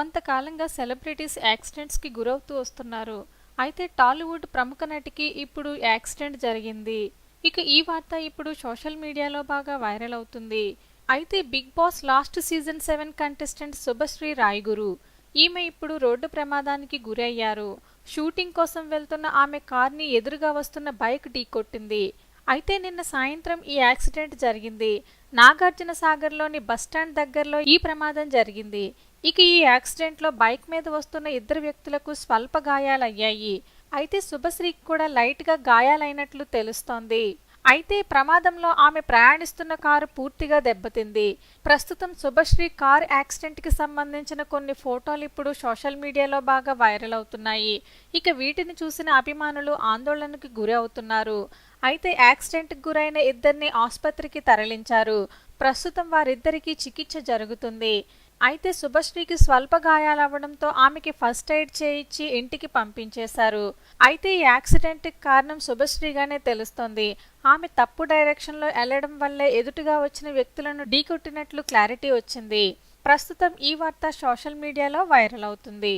కొంతకాలంగా సెలబ్రిటీస్ యాక్సిడెంట్స్కి గురవుతూ వస్తున్నారు. అయితే టాలీవుడ్ ప్రముఖ నటికి ఇప్పుడు యాక్సిడెంట్ జరిగింది. ఇక ఈ వార్త ఇప్పుడు సోషల్ మీడియాలో బాగా వైరల్ అవుతుంది. అయితే Bigg Boss last season seven contestant Subhashree Rayaguru ఈమె ఇప్పుడు రోడ్డు ప్రమాదానికి గురయ్యారు. షూటింగ్ కోసం వెళ్తున్న ఆమె కార్ని ఎదురుగా వస్తున్న బైక్ ఢీకొట్టింది. అయితే నిన్న సాయంత్రం ఈ యాక్సిడెంట్ జరిగింది. నాగార్జున సాగర్లోని బస్టాండ్ దగ్గరలో ఈ ప్రమాదం జరిగింది. ఇక ఈ యాక్సిడెంట్లో బైక్ మీద వస్తున్న ఇద్దరు వ్యక్తులకు స్వల్ప గాయాలయ్యాయి. అయితే శుభశ్రీకి కూడా లైట్గా గాయాలైనట్లు తెలుస్తోంది. అయితే ప్రమాదంలో ఆమె ప్రయాణిస్తున్న కారు పూర్తిగా దెబ్బతింది. ప్రస్తుతం శుభశ్రీ కార్ యాక్సిడెంట్కి సంబంధించిన కొన్ని ఫోటోలు ఇప్పుడు సోషల్ మీడియాలో బాగా వైరల్ అవుతున్నాయి. ఇక వీటిని చూసిన అభిమానులు ఆందోళనకు గురి అవుతున్నారు అయితే యాక్సిడెంట్కి గురైన ఇద్దరిని ఆసుపత్రికి తరలించారు. ప్రస్తుతం వారిద్దరికీ చికిత్స జరుగుతుంది. అయితే శుభశ్రీకి స్వల్ప గాయాలవ్వడంతో ఆమెకి ఫస్ట్ ఎయిడ్ చేయించి ఇంటికి పంపించేశారు. అయితే ఈ యాక్సిడెంట్కి కారణం శుభశ్రీగానే తెలుస్తోంది. ఆమె తప్పు డైరెక్షన్లో వెళ్ళడం వల్లే ఎదుటిగా వచ్చిన వ్యక్తులను ఢీకొట్టినట్లు క్లారిటీ వచ్చింది. ప్రస్తుతం ఈ వార్త సోషల్ మీడియాలో వైరల్ అవుతుంది.